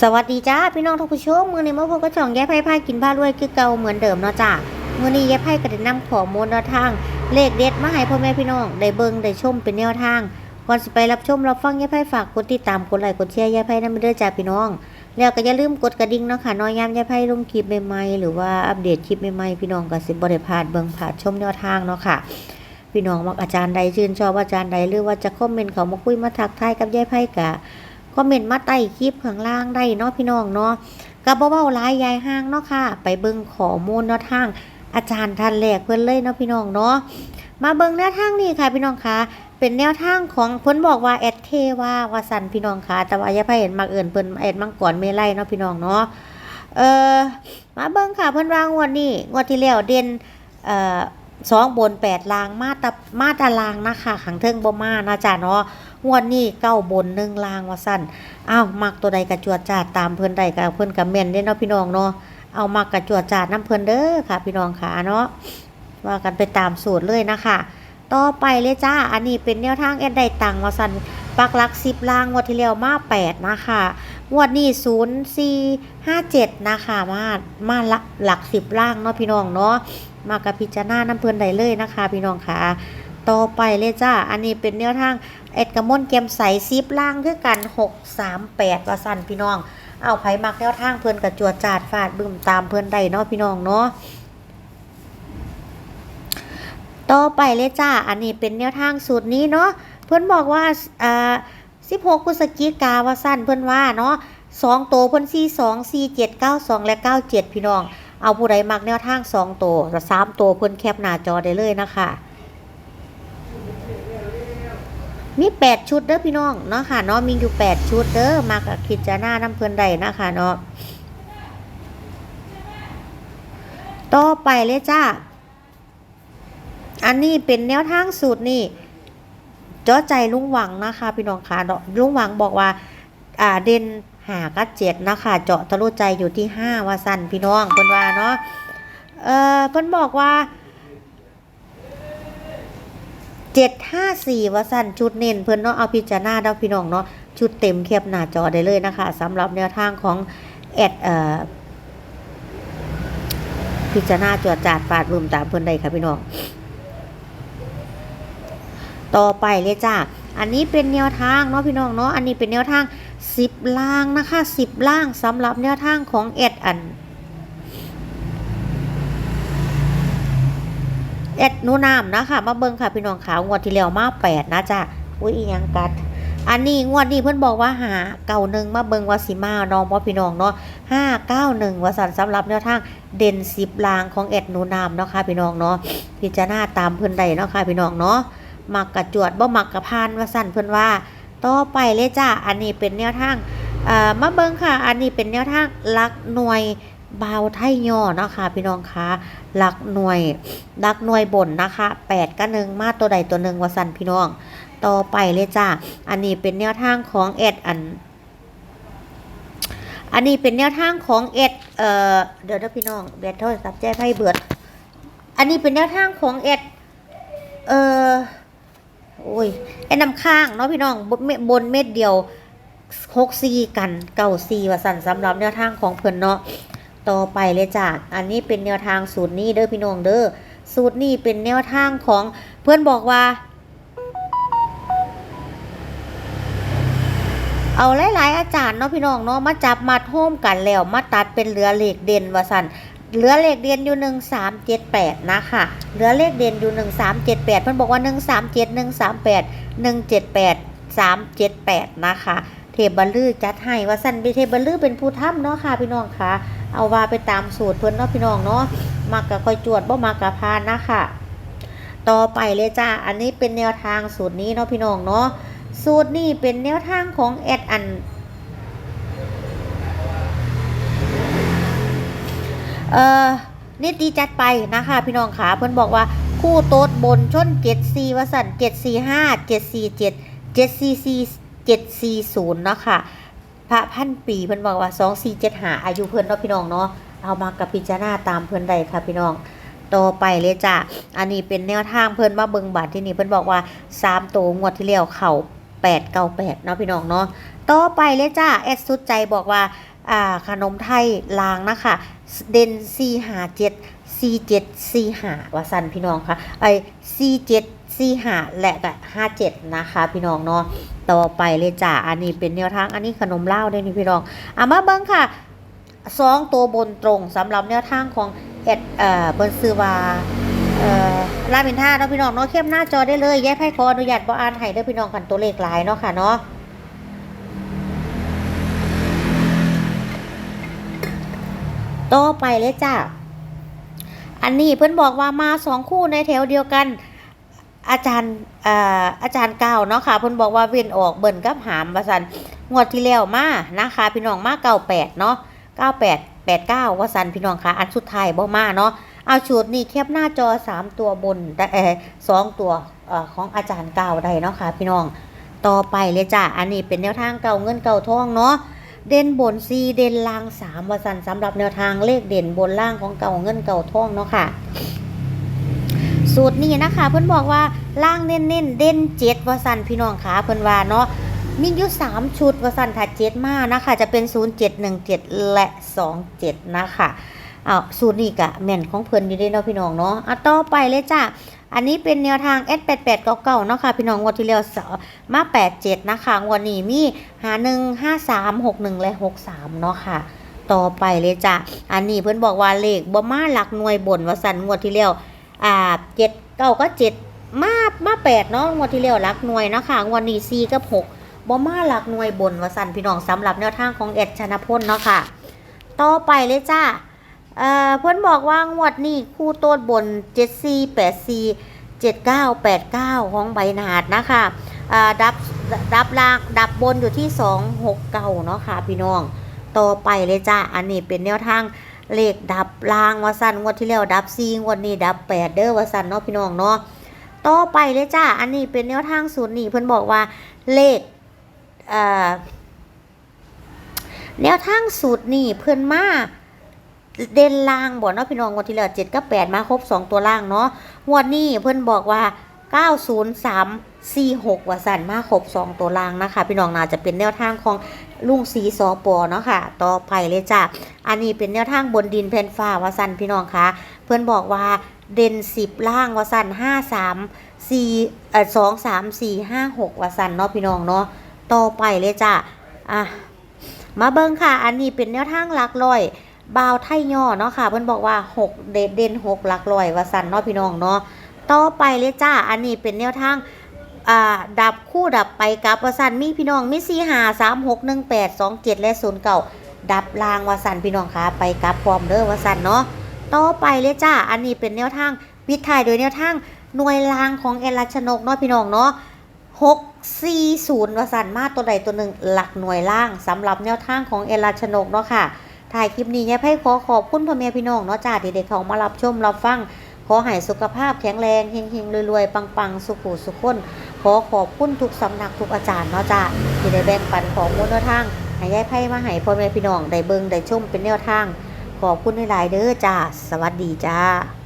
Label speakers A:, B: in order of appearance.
A: สวัสดีจ้าพี่น้องทุกผู้ชมมือในี้มาพบกับช่องแย่ไพ่พากินผ้ารวยคือเก่าเหมือนเดิมเนาะจ้ามือนี้แย่ไพ่ก็ได้นำขอมูลแนวทาง เลขเด็ดมาให้พ่อแม่พี่น้องได้เบิ่งได้ชมเป็นแนวทางก่อนสิไปรับชมรับฟังแย่ไพ่ฝากกดติดตามกดไลค์กดแชร์แย่ไพ่นั่นไปเด้อจ้าพี่น้อง แล้วก็อย่าลืมกดกระดิ่งเนาะค่ะน้อยยามแย่ไพ่ลงคลิปใหม่ๆหรือว่าอัปเดตคลิปใหม่ๆพี่น้องก็สิบ่ได้พลาดเบิ่งพลาดชมแนวทางเนาะค่ะพี่น้องมักอาจารย์ใดชื่นชอบอาจารย์ใดหรือว่าจะคอมเมนต์เขามาคุยมาทักทายกับยายไพ่กะ คอมเมนต์มาใต้คลิปข้างล่างได้เนาะพี่น้องเนาะกับเบาๆหลายยายห้างเนาะค่ะ ไปเบิ่งขอมูลแนวทาง อาจารย์ท่านแรกเพิ่นเลยเนาะพี่น้องเนาะมาเบิ่งแนวทางนี่ค่ะพี่น้องคะเป็นแนวทางของเพิ่นบอกว่าแอดเทว่าวาสันพี่น้องค่ะ แต่ว่าอย่าไปเห็นมักเอิญเพิ่นแอดมังกรเมไลเนาะพี่น้องเนาะเออมาเบิ่งค่ะเพิ่นวางงวดนี้งวดที่แล้วเด่นเอ่อสองบนแปดลางมาตะมาตารางนะคะขังเทิงบ่มานะจ๊ะเนาะ งวดนี้เก้าบนหนึ่งลางว่าสั่นอ้าวมักตัวใดกระจวดจาดตามเพิ่นใดกับเพิ่นกับเม่นเด้เนาะพี่น้องเนาะเอามักกระจวดจาดน้ำเพิ่นเด้อค่ะ พี่น้องค่ะเนาะว่ากันไปตามสูตรเลยนะคะต่อไปเลยจ้า อันนี้เป็นแนวทางแอดไดตังค์มาสั่นปักลักสิบล่างงวดที่แล้วมาแปดนะคะงวดนี้ศูนย์สี่ห้าเจ็ดนะคะมามาหลักหลักสิบล่างเนาะพี่น้องเนาะมากับพิจารณาน้ำเพิ่นใดเลยนะคะ พี่น้องค่ะ ต่อไปเลยจ้า อันนี้เป็นแนวทางเอ็ดกระมนเกมใสซิปล่างคือกัน 6 3 8ว่าสั่นพี่น้อง เอาไผมักแนวทางเพิ่อนกระจวดจาดฟาดบึ้มตามเพิ่อนได้เนาะพี่น้องเนาะต่อไปเลยจ้า อันนี้เป็นแนวทางสูตรนี้เนาะ เพิ่อนบอกว่าอ่า16พฤศจิกาว่าสั่นเพิ่อนว่าเนาะสองโตวเพิ่อน42 47 92และ97พี่น้อง เอาผู้ใดมักแนวทาง2โตวและ3โตวเพิ่อนแคปหน้าจอได้เลยนะคะ มีแปดชุดเด้อพี่น้องเนาะค่ะเนาะมีอยู่แปดชุดเด้อมากับคิดจะหน้าน้ำเพลินใดนะคะเนาะต่อไปเลยจ้า อันนี้เป็นแนวทางสูตรนี่จาะใจลุงหวังนะคะพี่น้องค่ะเนาะลุงหวังบอกว่าอ่าเด่นหากัดเจ็ดนะคะ เจาะทะลุใจอยู่ที่ห้าว่าสั้นพี่น้องเพิ่นว่าเนาะเออเพิ่นบอกว่า เจ็ดห้าสี่วสันชุดเน้นเพิ่นเนาะเอาพิจารณาเนาะพี่น้องเนาะชุดเต็มเคียบหน้าจอได้เลยนะคะสำหรับแนวทางของแอดเอ่อพิจารณาจวดจาดฟาดรุมตามเพิ่อนได้ค่ะพี่น้อง ต่อไปเลยจ้า อันนี้เป็นแนวทางเนาะพี่น้องเนาะ อันนี้เป็นแนวทางสิบล่างนะคะสิบล่างสำหรับแนวทางของแอดอัน อ็ดนูน้ำนะคะมาเบิ่งค่ะพี่น้องขาวงวดที่แล้วมาแปดนะจ้ะอุ้ยอียังกัด อันนี้งวดนี้เพิ่อนบอกว่าหาเก่าหนึ่งมาเบิ่งว่าสิมาน้องบ่พี่น้องเนาะห้าเก้าหนึ่งวาสันสำหรับแนวทางเด่นสิบลางของเอ็ดนูน้ำเนาะค่ะพี่น้องเนาะพิจารณาตามเพิ่อนใดเนาะค่ะพี่น้องเนาะมักกระจวดบ่มักกระพานวาสันเพิ่อนว่าต่อไปเลยจ้ะอันนี้เป็นแนวทางอ่อมาเบิ่งค่ะ อันนี้เป็นแนวทางลักหน่วย บาวไทยย่อเนาะค่ะพี่น้องคะหลักหน่วยดักหน่วยบนนะคะ8กับหนึ่งมาตัวใดตัวหนึ่งวสันพี่น้อง ต่อไปเลยจ้าอันนี้เป็นแนวทางของเอ็ดอัน อันนี้เป็นแนวทางของเอ็ดเอ่อเดี๋ยวนะพี่น้องเบียดโทษครับแจ้ไพ่เบิด อันนี้เป็นแนวทางของเอ็ดเอ่อโอ้ยไอ้น้ำข้างเนาะพี่น้องบนเม็ดบนเม็ดเดียวหกซีกันเก้าซีวสันสำหรับแนวทางของเพิ่อนเนาะ ต่อไปเลยจ้ะอันนี้เป็นแนวทางสูตรนี้เด้อพี่น้องเด้อสูตรนี้เป็นแนวทางของเพื่อนบอกว่า เอาหลาย ๆ อาจารย์เนาะพี่น้องเนาะมาจับมาโฮมกันแล้วมาตัดเป็นเหลือเลขเด่นว่าสันเหลือเลขเด่นอยู่หนึ่งสามเจ็ดแปดนะคะเหลือเลขเด่นอยู่หนึ่งสามเจ็ดแปดเพื่อนบอกว่าหนึ่งสามเจ็ดหนึ่งสามแปดหนึ่งเจ็ดแปดสามเจ็ดแปดนะคะ เทพบัลลือจัดให้ว่าสันเทพบัลลือเป็นผู้ทำเนาะค่ะพี่น้องค่ะ เอาว่าไปตามสูตรเพื่อนเนาะพี่น้องเนาะมักกะคอยจวดบ่มักกะพานนะคะต่อไปเลยจ้าอันนี้เป็นแนวทางสูตรนี้เนาะพี่น้องเนาะสูตรนี้เป็นแนวทางของแอดอันเอ่อนิติจัดไปนะคะพี่น้องขาเพื่อนบอกว่าคู่โต๊ดบนชนเจ็ดสี่วสันเจ็ดสี่ห้าเจ็ดสี่เจ็ดเจ็ดสี่สี่ 740 เนาะค่ะ พระพันปีเพิ่นบอกว่า 2475 อายุเพิ่นเนาะพี่น้องเนาะ เอามากับพิจารณาตามเพิ่นได้ค่ะพี่น้อง ต่อไปเลยจ้ะ อันนี้เป็นแนวทางเพิ่นมาเบิงบัตที่นี่เพิ่นบอกว่า 3 ตัวงวดที่แล้วเข่า898 เนาะพี่น้องเนาะ ต่อไปเลยจ้าแอดสุดใจบอกว่า อ่า ขนมไทยลางนะคะ เด่น457 สี่เจ็ดสี่หาว่าสันพี่น้องค่ะไอสี่เจ็ดสี่หาและกับห้าเจ็ดนะคะ พี่น้องเนาะต่อไปเลยจ้าอันนี้เป็นแนวทางอันนี้ขนมเล่าได้นี่พี่น้องเอามาเบิ้งค่ะสองตัวบนตรงสำหรับแนวทางของเอ็ดเอ่อเบนซื้อวาเอ่อลาบินท่าเนาะพี่น้องเนาะเข้มหน้าจอได้เลยแยกไพคขออนุญาตบออ่านให้เด้อพี่น้องกันตัวเลขลายเนาะค่ะเนาะต่อไปเลยจ้า อันนี้เพื่อนบอกว่ามาสองคู่ในแถวเดียวกัน อาจารย์อาอาจารย์เก้าเนาะค่ะเพื่อนบอกว่าเวียนออกเบิ่นกับหามประสันงวดที่แล้วมานะคะพี่น้องมาเก้าแปดเนาะเก้าแปดแปดเก้าว่าสันพี่น้องค่ะอันสุดท้ายบ่มาเนาะเอาชุดนี่แคบหน้าจอสามตัวบนได้เออสองตัวอของอาจารย์เก้าได้เนาะค่ะพี่น้องต่อไปเลยจ้าอันนี้เป็นแนวทางเก่าเงินเก่าทองเนาะ เด่นบนซีเด่นล่างสามวสันสำหรับแนวทางเลขเด่นบนล่างของเก่าเงินเก่าท่องเนาะค่ะ สูตรนี้นะคะ เพิ่อนบอกว่าล่างเน้นเน้นเด่นเจ็ดวสันพี่น้องขาเพิ่อนว่าเนาะมีอยู่สามชุดวสันถัดเจ็ดมานะคะ จะเป็น0 7 1 7และ2 7นะคะอ้าวสูตรนี้กะแม่นของเพิ่อนอยู่ด้เนาะพี่น้องเนาะอะต่อไปเลยจ้า อันนี้เป็นแนวทาง S88 เก่าๆเนาะค่ะพี่น้องงวดที่แล้วสมา 87 นะคะงวดนี้มีหาหนึ่งห้าสามหกหนึ่งและหกสามเนาะค่ะ ต่อไปเลยจ้ะ อันนี้เพื่อนบอกว่าเลขบ่มาหลักหน่วยบนว่าสันงวดที่แล้วอ่าเจ็ดเก้าก็เจ็ดมามาแปดเนาะงวดที่แล้วหลักหน่วยเนาะค่ะงวดนี้สี่กับหกบ่มาหลักหน่วยบนว่าสันพี่น้องสำหรับแนวทางของเอ็ดชนะพลเนาะค่ะ ต่อไปเลยจ้า อ่อเพื่อนบอกว่างวดนี้คู่โต้นบนเจ็ดสี่แปดสี่เจ็ดเก้าแปดเก้าของใบหนาดนะคะอ่าดับดับล่างดับบนอยู่ที่สองหกเก้าเนาะค่ะพี่น้อง ต่อไปเลยจ้าอันนี้เป็นแนวทางเลขดับล่างวาสันงวดที่แล้วดับซีงวดนี้ดับแปดเด้อวาสันเนาะพี่น้องเนาะต่อไปเลยจ้าอันนี้เป็นแนวทางสูตรนี้เพิ่นบอกว่าเลขแนวทางสูตรนี้เพิ่นมา เด่นล่างบ่เนาะพี่น้องงวดที่แล้วเจ็ดกับแปดมาครบสองตัวล่างเนาะงวดนี้เพิ่อนบอกว่า903 46ว่าสันมาครบ2ตัวล่างนะคะ พี่น้องน่าจะเป็นแนวทางของลุงสีสอปอเนาะค่ะ ต่อไปเลยจ้ะอันนี้เป็นแนวทางบนดินแผ่นฟ้าว่าสันพี่น้องคะเพื่อนบอกว่าเด่น10ล่างว่าสัน5 3 4เอ่อ2 3 4 5 6ว่าสันเนาะพี่น้องเนาะต่อไปเลยจ้ะอะมาเบิ่งค่ะ อันนี้เป็นแนวทางหลักร้อย บาวไทยย่อเนาะค่ะ เพิ่นบอกว่า 6 เด่นเด่น6หลักร้อยว่าสันเนาะพี่น้องเนาะต่อไปเลยจ้า อันนี้เป็นแนวทางอ่าดับคู่ดับไปกับวสันมีพี่น้องมีสี่หาสามหกหนึ่งแปดสองเจ็ดและศูนย์เก่าดับลางวสันพี่น้องคะไปกับพร้อมเด้อวสันเนาะต่อไปเลยจ้า อันนี้เป็นแนวทางปิดท้ายโดยแนวทางหน่วยลางของแอลัชนกเนาะพี่น้องเนาะหกสี่ศูนย์วสันมาตัวใดตัวหนึ่งหลักหน่วยล่างสำหรับแนวทางของแอลลัชนกเนาะค่ะ ถ่ายคลิปนี้ยายให้ขอขอบคุณพ่อแม่พี่น้องเนาะจ้าที่ได้เข้ามารับชมรับฟัง ขอให้สุขภาพแข็งแรงเฮงๆรวยๆ ปังๆ สุขุสุขคนขอขอบคุณทุกสำนักทุกอาจารย์เนาะจ้าที่ได้แบ่งปันของมูลนทางให้ยายไพ่มาให้พ่อแม่พี่น้องได้เบิ่งได้ชมเป็นแนวทาง ขอบคุณหลายๆเด้อจ้าสวัสดีจ้า